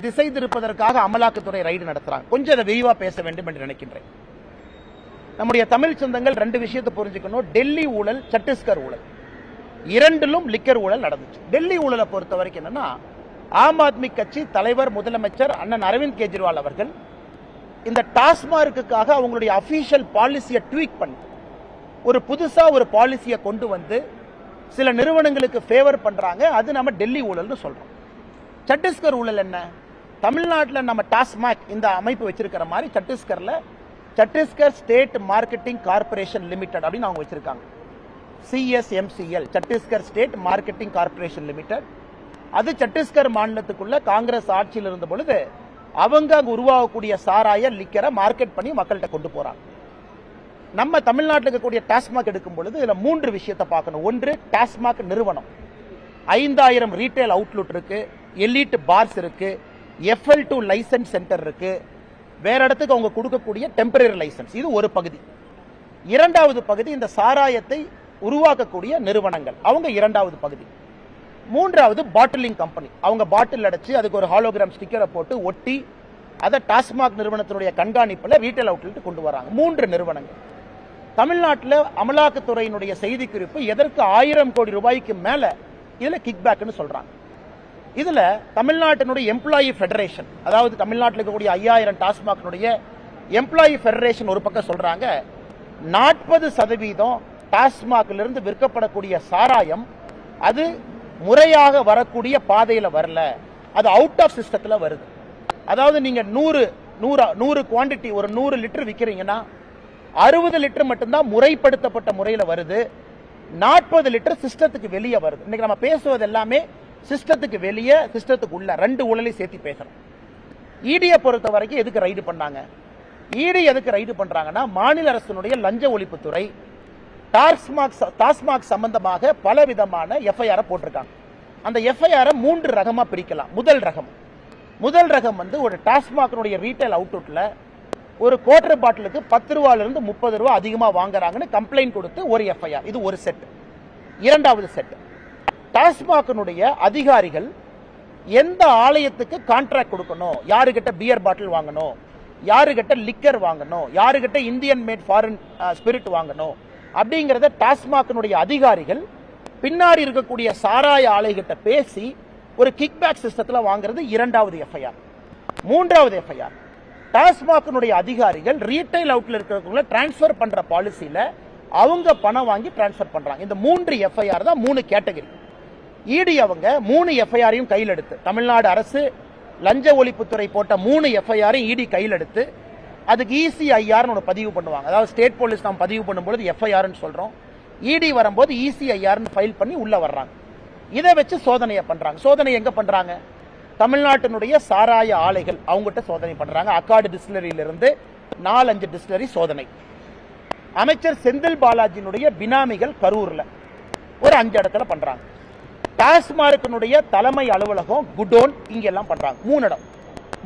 திசை திருப்பதற்காக அமலாக்கத்துறை ரைடு நடத்துறாங்க. கொஞ்சம் அதை விரிவா பேச வேண்டும் என்று நினைக்கின்றேன். நம்முடைய தமிழ் சொந்தங்கள் ரெண்டு விஷயத்தை புரிஞ்சுக்கணும். டெல்லி ஊழல் சத்தீஸ்கர் ஊழல். இரண்டிலும் லிக்கர் ஊழல் நடந்துச்சு. டெல்லி ஊழலை பொறுத்த வரைக்கும் என்னன்னா ஆம் ஆத்மி கட்சி தலைவர் முதலமைச்சர் அண்ணன் அரவிந்த் கெஜ்ரிவால் அவர்கள் இந்த டாஸ்மார்க்குக்காக அவங்களுடைய அஃபீஷியல் பாலிசியை ட்வீட் பண்ணி ஒரு புதுசா ஒரு பாலிசியை கொண்டு வந்து சில நிறுவனங்களுக்கு ஃபேவர் பண்றாங்க. அது நம்ம டெல்லி ஊழல்னு சொல்றோம். சத்தீஸ்கர் ஊழல் என்ன? தமிழ்நாட்டில் நம்ம டாஸ்மாக் இந்த அமைப்பு வச்சிருக்கிற மாதிரி சத்தீஸ்கரில் Chhattisgarh state marketing corporation limited அப்படின்னு அவங்க வச்சிருக்காங்க. CSMCL Chhattisgarh state marketing corporation limited. அது சத்தீஸ்கர் மாநிலத்துக்குள்ள காங்கிரஸ் ஆட்சியில் இருந்த பொழுது அவங்க அங்கே உருவாகக்கூடிய சாராய லிக்கரை மார்க்கெட் பண்ணி மக்கள்கிட்ட கொண்டு போறாங்க. நம்ம தமிழ்நாட்டில் இருக்கக்கூடிய டாஸ்மாக் எடுக்கும் பொழுது இதில் மூன்று விஷயத்தை பார்க்கணும். ஒன்று டாஸ்மாக் நிறுவனம். ஐந்தாயிரம் ரீட்டைல் அவுட்லுட் இருக்கு எலீட் பார்ஸ் இருக்குது எஃப்எல் டூ லைசன்ஸ் சென்டர் இருக்கு. வேற இடத்துக்கு அவங்க கொடுக்கக்கூடிய டெம்பரரி லைசன்ஸ் இது ஒரு பகுதி. இரண்டாவது பகுதி இந்த சாராயத்தை உருவாக்கக்கூடிய நிறுவனங்கள். அவங்க இரண்டாவது பகுதி. மூன்றாவது பாட்டிலிங் கம்பெனி அவங்க பாட்டில் அடைச்சு அதுக்கு ஒரு ஹாலோகிராம் ஸ்டிக்கரை போட்டு ஒட்டி அதை டாஸ்மாக் நிறுவனத்தினுடைய கண்காணிப்பில் ரீட்டைல் அவுட்லெட் கொண்டு வராங்க. மூன்று நிறுவனங்கள். தமிழ்நாட்டில் அமலாக்கத்துறையினுடைய செய்தி குறிப்பு எதற்கு ஆயிரம் கோடி ரூபாய்க்கு மேலே? இதில் கிக்பேக்னு சொல்கிறாங்க இதுல தமிழ்நாட்டினுடைய எம்ப்ளாயி ஃபெடரேஷன் அதாவது தமிழ்நாட்டில் இருக்கக்கூடிய ஐயாயிரம் டாஸ்மாக்னுடைய எம்ப்ளாயி ஃபெடரேஷன் ஒரு பக்கம் சொல்றாங்க நாற்பது சதவீதம் டாஸ்மாக்லிருந்து விற்கப்படக்கூடிய சாராயம் அது முறையாக வரக்கூடிய பாதையில் வரல. அது அவுட் ஆஃப் சிஸ்டத்தில் வருது. அதாவது நீங்கள் நூறு நூறு நூறு குவாண்டிட்டி ஒரு நூறு லிட்டர் விற்கிறீங்கன்னா அறுபது லிட்டர் மட்டும்தான் முறைப்படுத்தப்பட்ட முறையில் வருது. நாற்பது லிட்டர் சிஸ்டத்துக்கு வெளியே வருது. இன்னைக்கு நம்ம பேசுவது எல்லாமே சிஸ்டத்துக்கு வெளியே சிஸ்டத்துக்கு உள்ள ரெண்டு ஊழலையும் சேர்த்து பேசணும் இடியை பொறுத்த வரைக்கும் எதுக்கு ரைடு பண்ணாங்க? இடி எதுக்கு ரைடு பண்றாங்கன்னா மாநில அரசினுடைய லஞ்ச ஒழிப்புத்துறை டாஸ்மாக் டாஸ்மாக் சம்பந்தமாக பல விதமான எஃப்ஐஆர் போட்டிருக்காங்க. அந்த எஃப்ஐஆர் மூன்று ரகமா பிரிக்கலாம். முதல் ரகம். முதல் ரகம் வந்து ஒரு டாஸ்மாக்னுடைய ரீட்டைல் அவுட்லெட்ல ஒரு குவார்டர் பாட்டிலுக்கு பத்து ரூபாயிலிருந்து முப்பது ரூபா அதிகமாக வாங்குறாங்கன்னு கம்ப்ளைண்ட் கொடுத்து ஒரு எஃப்ஐஆர் இது ஒரு செட் இரண்டாவது செட் டாஸ்மாகனுடைய அதிகாரிகள் எந்த ஆலயத்துக்கு கான்ட்ராக்ட் கொடுக்கணும்? யாருகிட்ட பியர் பாட்டில் வாங்கணும்? யாருகிட்ட லிக்கர் வாங்கணும்? யாருகிட்ட இந்தியன் மேட் ஃபாரின் ஸ்பிரிட் வாங்கணும்? அப்படிங்கிறத டாஸ்மாகனுடைய அதிகாரிகள் பின்னாடி இருக்கக்கூடிய சாராய ஆலைகிட்ட பேசி ஒரு கிக்பேக் சிஸ்டத்தில் வாங்குறது இரண்டாவது எஃப்ஐஆர் மூன்றாவது எஃப்ஐஆர் டாஸ்மாகனுடைய அதிகாரிகள் ரீட்டைல் அவுட்டில் இருக்கிறவங்கள டிரான்ஸ்ஃபர் பண்ணுற பாலிசியில் அவங்க பணம் வாங்கி டிரான்ஸ்ஃபர் பண்ணுறாங்க இந்த மூன்று எஃப்ஐஆர் தான் மூணு கேட்டகரி இடி அவங்க மூணு எஃப்ஐஆரையும் கையில் எடுத்து. தமிழ்நாடு அரசு லஞ்ச ஒழிப்புத்துறை போட்ட மூணு எஃப்ஐஆரையும் இடி கையில் எடுத்து அதுக்கு இசிஐஆர்னு ஒன்று பதிவு பண்ணுவாங்க. அதாவது ஸ்டேட் போலீஸ் நாம் பதிவு பண்ணும்போது எஃப்ஐஆர்னு சொல்கிறோம் இடி வரும்போது இசிஐஆர்னு ஃபைல் பண்ணி உள்ளே வர்றாங்க. இதை வச்சு சோதனையை பண்ணுறாங்க சோதனை எங்கே பண்ணுறாங்க தமிழ்நாட்டினுடைய சாராய ஆலைகள் அவங்ககிட்ட சோதனை பண்ணுறாங்க அக்காடு டிஸ்டிலரியிலிருந்து நாலஞ்சு டிஸ்டிலரி சோதனை. அமைச்சர் செந்தில் பாலாஜியினுடைய பினாமிகள் கரூரில். ஒரு அஞ்சு இடத்துல பண்ணுறாங்க டாஸ்மார்க்கினுடைய தலைமை அலுவலகம் குடோன் இங்கெல்லாம் பண்றாங்க. மூணு இடம்.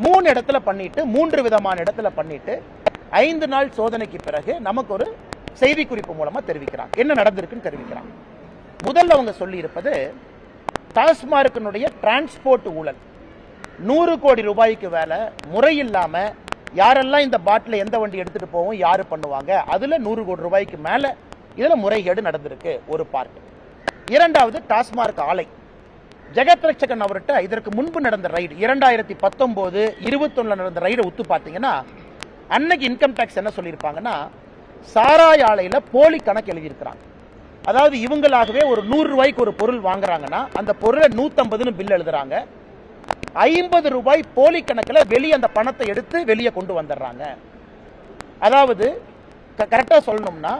மூணு இடத்துல பண்ணிட்டு மூன்று விதமான இடத்துல பண்ணிட்டு ஐந்து நாள் சோதனைக்கு பிறகு நமக்கு ஒரு செய்தி குறிப்பு மூலமா தெரிவிக்கிறாங்க. என்ன நடந்திருக்குன்னு தெரிவிக்கிறாங்க. முதல்ல அவங்க சொல்லியிருப்பது டாஸ்மார்க்கினுடைய டிரான்ஸ்போர்ட் ஊழல். நூறு கோடி ரூபாய்க்கு வேலை முறையில்லாமல் யாரெல்லாம் இந்த பாட்டில் எந்த வண்டி எடுத்துட்டு போவோம் யாரு பண்ணுவாங்க அதுல நூறு கோடி ரூபாய்க்கு மேல இதுல முறைகேடு நடந்திருக்கு ஒரு பார்ட். இரண்டாவது டாஸ்மார்க் ஆலை. ஜெகத் ரட்சகன் அவர்கிட்ட இதற்கு முன்பு நடந்த ரைடு இரண்டாயிரத்தி பத்தொம்போது இருபத்தொன்னில் நடந்த ரைடை ஒத்து பார்த்தீங்கன்னா அன்னைக்கு இன்கம் டேக்ஸ் என்ன சொல்லியிருப்பாங்கன்னா சாராய் ஆலையில் போலி கணக்கு எழுதியிருக்கிறாங்க. அதாவது இவங்களாகவே ஒரு நூறு ரூபாய்க்கு ஒரு பொருள் வாங்குறாங்கன்னா அந்த பொருளை நூற்றம்பதுன்னு பில் எழுதுறாங்க. ஐம்பது ரூபாய் போலி கணக்கில் வெளியே அந்த பணத்தை எடுத்து வெளியே கொண்டு வந்துடுறாங்க. அதாவது கரெக்டாக சொல்லணும்னா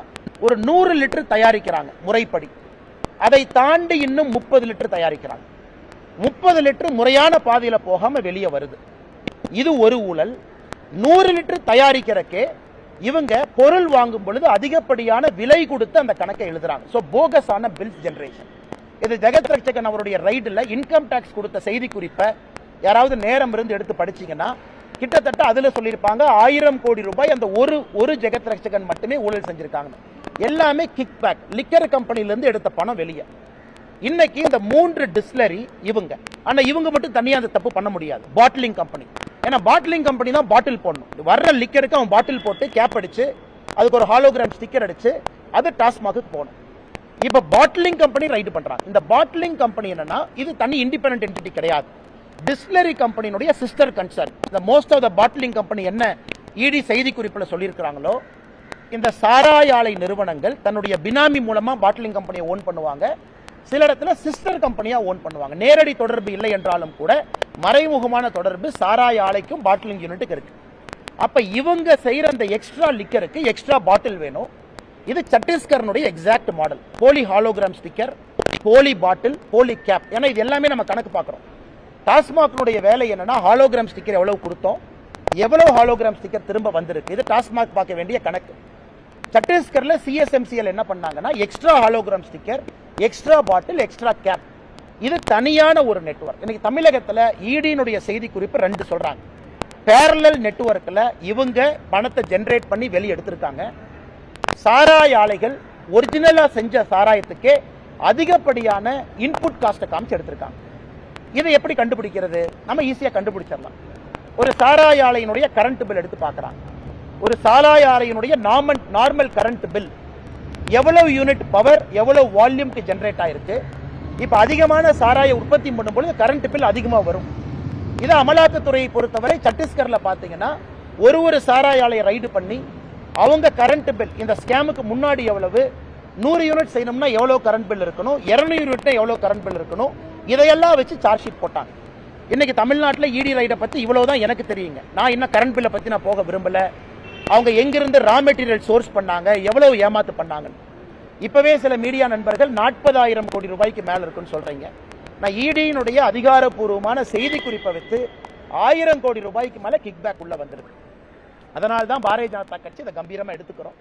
ஒரு நூறு லிட்டர் தயாரிக்கிறாங்க முறைப்படி. அதை தாண்டி இன்னும் முப்பது லிட்டர் தயாரிக்கிறாங்க முப்பது லிட்டர் முறையான பாதையில் போகாம வெளியே வருது. இது ஒரு ஊழல். நூறு லிட்டர் தயாரிக்கிறக்கே இவங்க பொருள் வாங்கும் பொழுது அதிகப்படியான விலை கொடுத்து அந்த கணக்கை எழுதுறாங்க. ஸோ போகஸான பில்ஸ் ஜென்ரேஷன் இது ஜெகத் ரட்சகன் அவருடைய ரைடில் இன்கம் டேக்ஸ் கொடுத்த செய்தி குறிப்பை யாராவது நேரம் இருந்து எடுத்து படிச்சீங்கன்னா கிட்டத்தட்ட அதில் சொல்லியிருப்பாங்க ஆயிரம் கோடி ரூபாய் அந்த ஒரு ஒரு ஜெகத் ரட்சகன் மட்டுமே ஊழல் செஞ்சுருக்காங்க எல்லாமே கிக் பேக் லிக்கர் கம்பெனில இருந்து எடுத்த பணம் வெளியே. இன்னைக்கு இந்த மூன்று டிஸ்லரி இவங்க. ஆனால் இவங்க மட்டும் தனியாக அந்த தப்பு பண்ண முடியாது. பாட்டிலிங் கம்பெனி ஏன்னா பாட்டிலிங் கம்பெனி தான் பாட்டில் போடணும். வர்ற லிக்கருக்கு அவன் பாட்டில் போட்டு கேப் அடிச்சு அதுக்கு ஒரு ஹாலோகிராம் ஸ்டிக்கர் அடிச்சு அது டாஸ்மாகுக்கு போகணும். இப்போ பாட்டிலிங் கம்பெனி ரைடு பண்ணுறாங்க இந்த பாட்டிலிங் கம்பெனி என்னன்னா இது தனி இண்டிபெண்ட் என்டிட்டி கிடையாது. டிஸ்லரி கம்பெனியினுடைய சிஸ்டர் கன்சர்ன் இந்த most of the bottling company என்ன இடி செய்தி குறிப்பில் சொல்லியிருக்கிறாங்களோ இந்த சாராய ஆலை நிறுவனங்கள் தன்னுடைய பினாமி மூலமாக பாட்டிலிங் கம்பெனியை ஓன் பண்ணுவாங்க. சில இடத்துல சிஸ்டர் கம்பெனியாக ஓன் பண்ணுவாங்க. நேரடி தொடர்பு இல்லை என்றாலும் கூட மறைமுகமான தொடர்பு சாராய ஆலைக்கும் பாட்டிலிங் யூனிட்டுக்கு இருக்குது அப்போ இவங்க செய்கிற அந்த எக்ஸ்ட்ரா லிக்கருக்கு எக்ஸ்ட்ரா பாட்டில் வேணும். இது சத்தீஸ்கரனுடைய எக்ஸாக்ட் மாடல் போலி ஹாலோகிராம் ஸ்டிக்கர் போலி பாட்டில் போலி கேப் ஏன்னா இது எல்லாமே நம்ம கணக்கு பார்க்குறோம். டாஸ்மாக்னுடைய வேலை என்னன்னா ஹாலோகிராம் ஸ்டிக்கர் எவ்வளவு கொடுத்தோம்? எவ்வளவு ஹாலோகிராம் ஸ்டிக்கர் திரும்ப வந்திருக்கு? இது டாஸ்மாக் பார்க்க வேண்டிய கணக்கு. சத்தீஸ்கர்ல சிஎஸ்எம்சிஎல் என்ன பண்ணாங்கன்னா extra hologram sticker extra bottle extra cap இது தனியான ஒரு நெட்வொர்க் இன்னைக்கு தமிழகத்தில் இடியினுடைய செய்தி குறிப்பு ரெண்டு சொல்றாங்க. பேரலல் நெட்ஒர்க்கில் இவங்க பணத்தை ஜென்ரேட் பண்ணி வெளியே எடுத்திருக்காங்க. சாராய ஆலைகள் ஒரிஜினலாக செஞ்ச சாராயத்துக்கே அதிகப்படியான இன்புட் காஸ்ட்டை காமிச்சு எடுத்திருக்காங்க. இதை எப்படி கண்டுபிடிக்கிறது? நம்ம ஈஸியாக கண்டுபிடிச்சிடலாம். ஒரு சாராய ஆலையினுடைய கரண்ட் பில் எடுத்து பார்க்குறாங்க. ஒரு சாராய ஆலையினுடைய நார்மல் நார்மல் கரண்ட் பில் எவ்வளவு யூனிட் பவர் எவ்வளவு வால்யூம்க்கு ஜென்ரேட் ஆயிருக்கு? இப்போ அதிகமான சாராய உற்பத்தி பண்ணும்பொழுது கரண்ட் பில் அதிகமா வரும். இது அமலாக்கத்துறையை பொறுத்தவரை சத்தீஸ்கரில் பார்த்தீங்கன்னா ஒரு ஒரு சாராய ஆலையை ரைடு பண்ணி அவங்க கரண்ட் பில் இந்த ஸ்கேமுக்கு முன்னாடி எவ்வளவு? நூறு யூனிட் செய்யணும்னா எவ்வளோ கரண்ட் பில் இருக்கணும்? இரநூறு யூனிட்னா எவ்வளோ கரண்ட் பில் இருக்கணும்? இதையெல்லாம் வச்சு சார்ஜ் ஷீட் போட்டாங்க. இன்னைக்கு தமிழ்நாட்டில் இடி ரைடை பற்றி இவ்வளோ தான் எனக்கு தெரியுங்க. நான் இன்னும் கரண்ட் பில்லை பற்றி நான் போக விரும்பலை. அவங்க எங்கிருந்து ரா மெட்டீரியல் சோர்ஸ் பண்ணாங்க எவ்வளவு ஏமாத்து பண்ணாங்கன்னு. இப்பவே சில மீடியா நண்பர்கள் நாற்பதாயிரம் கோடி ரூபாய்க்கு மேல இருக்குன்னு சொல்றீங்க. நான் இடியினுடைய அதிகாரப்பூர்வமான செய்தி குறிப்பை வைத்து ஆயிரம் கோடி ரூபாய்க்கு மேல கிக் பேக் உள்ள வந்திருக்கு. அதனால தான் பாரதிய ஜனதா கட்சி இதை கம்பீரமா எடுத்துக்கிறோம்.